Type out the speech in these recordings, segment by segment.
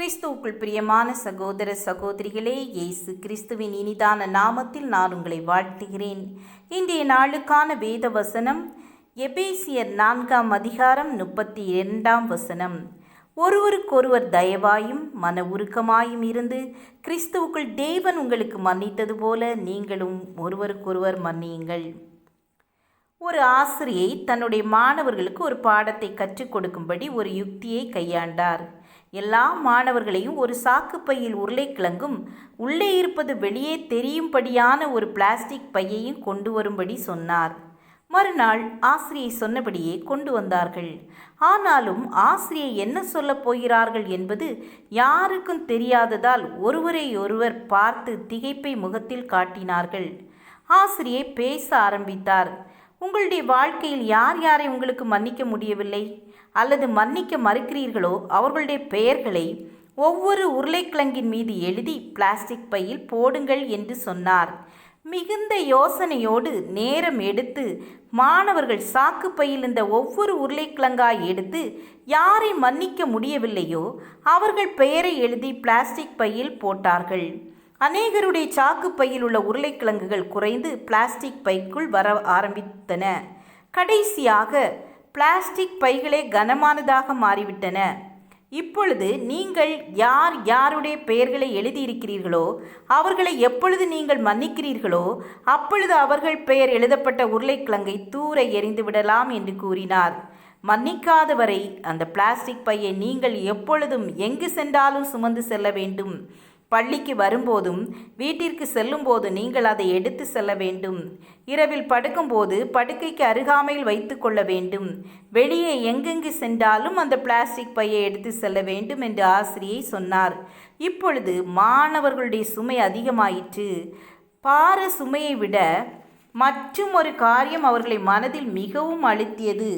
கிறிஸ்துவுக்குள் பிரியமான சகோதர சகோதரிகளே இயேசு கிறிஸ்துவின் இனிதான நாமத்தில் நான் உங்களை வாழ்த்துகிறேன். இன்றைய நாளுக்கான வேத வசனம் எபேசியர் நான்காம் அதிகாரம் முப்பத்தி இரண்டாம் வசனம். ஒருவருக்கொருவர் தயவாயும் மன உருக்கமாயும் இருந்து கிறிஸ்துவுக்குள் தேவன் உங்களுக்கு மன்னித்தது போல நீங்களும் ஒருவருக்கொருவர் மன்னியுங்கள். ஒரு ஆசிரியை தன்னுடைய மாணவர்களுக்கு ஒரு பாடத்தை கற்றுக் கொடுக்கும்படி ஒரு யுக்தியை கையாண்டார். எல்லா மாணவர்களையும் ஒரு சாக்குப்பையில் உருளைக்கிழங்கும் உள்ளே இருப்பது வெளியே தெரியும்படியான ஒரு பிளாஸ்டிக் பையையும் கொண்டு வரும்படி சொன்னார். மறுநாள் ஆசிரியை சொன்னபடியே கொண்டு வந்தார்கள். ஆனாலும் ஆசிரியை என்ன சொல்லப் போகிறார்கள் என்பது யாருக்கும் தெரியாததால் ஒருவரை ஒருவர் பார்த்து திகைப்பை முகத்தில் காட்டினார்கள். ஆசிரியை பேச ஆரம்பித்தார். உங்களுடைய வாழ்க்கையில் யார் யாரை உங்களுக்கு மன்னிக்க முடியவில்லை? அல்லது மன்னிக்க மறுக்கிறீர்களோ அவர்களுடைய பெயர்களை ஒவ்வொரு உருளைக்கிழங்கின் மீது எழுதி பிளாஸ்டிக் பையில் போடுங்கள் என்று சொன்னார். மிகுந்த யோசனையோடு நேரம் எடுத்து மாணவர்கள் சாக்கு பையில் இந்த ஒவ்வொரு உருளைக்கிழங்காய் எடுத்து யாரை மன்னிக்க முடியவில்லையோ அவர்கள் பெயரை எழுதி பிளாஸ்டிக் பையில் போட்டார்கள். அநேகருடைய சாக்கு பையில் உள்ள உருளைக்கிழங்குகள் குறைந்து பிளாஸ்டிக் பைக்குள் வர ஆரம்பித்தன. கடைசியாக பிளாஸ்டிக் பைகளே கனமானதாக மாறிவிட்டன. இப்பொழுது நீங்கள் யார் யாருடைய பெயர்களை எழுதியிருக்கிறீர்களோ அவர்களை எப்பொழுது நீங்கள் மன்னிக்கிறீர்களோ அப்பொழுது அவர்கள் பெயர் எழுதப்பட்ட உருளைக்கிழங்கை தூர எறிந்து விடலாம் என்று கூறினார். மன்னிக்காதவரை அந்த பிளாஸ்டிக் பையை நீங்கள் எப்பொழுதும் எங்கு சென்றாலும் சுமந்து செல்ல வேண்டும். பள்ளிக்கு வரும்போதும் வீட்டிற்கு செல்லும்போது நீங்கள் அதை எடுத்து செல்ல வேண்டும். இரவில் படுக்கும்போது படுக்கைக்கு அருகாமையில் வைத்து கொள்ள வேண்டும். வெளியே எங்கெங்கு சென்றாலும் அந்த பிளாஸ்டிக் பையை எடுத்து செல்ல வேண்டும் என்று ஆசிரியை சொன்னார். இப்பொழுது மாணவர்களுடைய சுமை அதிகமாயிற்று. பார சுமையை விட மற்றும் ஒரு காரியம் அவர்களை மனதில் மிகவும் அழுத்தியது.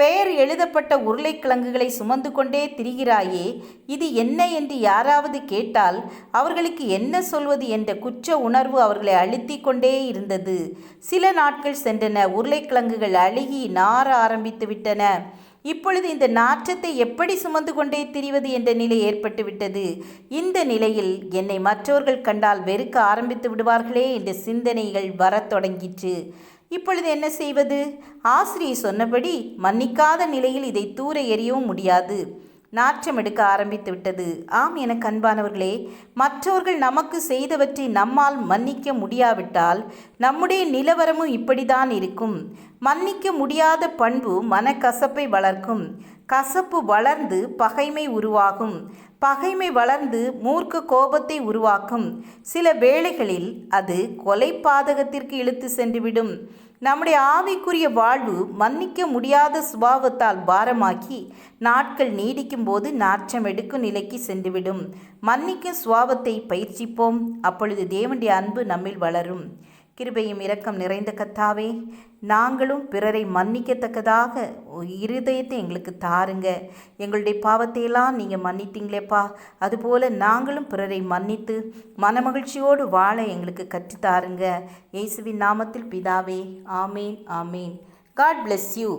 பெயர் எழுதப்பட்ட உருளைக்கிழங்குகளை சுமந்து கொண்டே திரிகிறாயே இது என்ன என்று யாராவது கேட்டால் அவர்களுக்கு என்ன சொல்வது என்ற குற்ற உணர்வு அவர்களை அழுத்தி கொண்டே இருந்தது. சில நாட்கள் சென்றன உருளைக்கிழங்குகள் அழுகி நார ஆரம்பித்து விட்டன. இப்பொழுது இந்த நாற்றத்தை எப்படி சுமந்து கொண்டே திரிவது என்ற நிலை ஏற்பட்டுவிட்டது இந்த நிலையில் என்னை மற்றவர்கள் கண்டால் வெறுக்க ஆரம்பித்து விடுவார்களே என்ற சிந்தனைகள் வரத் தொடங்கிற்று. இப்பொழுது என்ன செய்வது? ஆசிரியை சொன்னபடி மன்னிக்காத நிலையில் இதை தூர எறியவும் முடியாது. நாற்றம் எடுக்க ஆரம்பித்து விட்டது ஆம் என கண்பானவர்களே மற்றவர்கள் நமக்கு செய்தவற்றை நம்மால் மன்னிக்க முடியாவிட்டால் நம்முடைய நிலவரமும் இப்படிதான் இருக்கும். மன்னிக்க முடியாத பண்பு மனக்கசப்பை வளர்க்கும். கசப்பு வளர்ந்து பகைமை உருவாகும். பகைமை வளர்ந்து மூர்க்க கோபத்தை உருவாக்கும். சில வேளைகளில் அது கொலை பாதகத்திற்கு இழுத்து சென்றுவிடும். நம்முடைய ஆவிக்குரிய வாழ்வு மன்னிக்க முடியாத சுபாவத்தால் பாரமாக்கி நாட்கள் நீடிக்கும் போது நாற்றம் எடுக்கும் நிலைக்கு சென்றுவிடும். மன்னிக்கும் சுபாவத்தை பயிற்சிப்போம். அப்பொழுது தேவனுடைய அன்பு நம்மில் வளரும். கிருபையும் இரக்கம் நிறைந்த கத்தாவே நாங்களும் பிறரை மன்னிக்கத்தக்கதாக இருதயத்தை எங்களுக்கு தாருங்க. எங்களுடைய பாவத்தையெல்லாம் நீங்கள் மன்னித்தீங்களேப்பா. அதுபோல் நாங்களும் பிறரை மன்னித்து மனமகிழ்ச்சியோடு வாழ எங்களுக்கு கற்றுத்தாருங்க. இயேசுவின் நாமத்தில் பிதாவே ஆமேன் ஆமேன். God bless you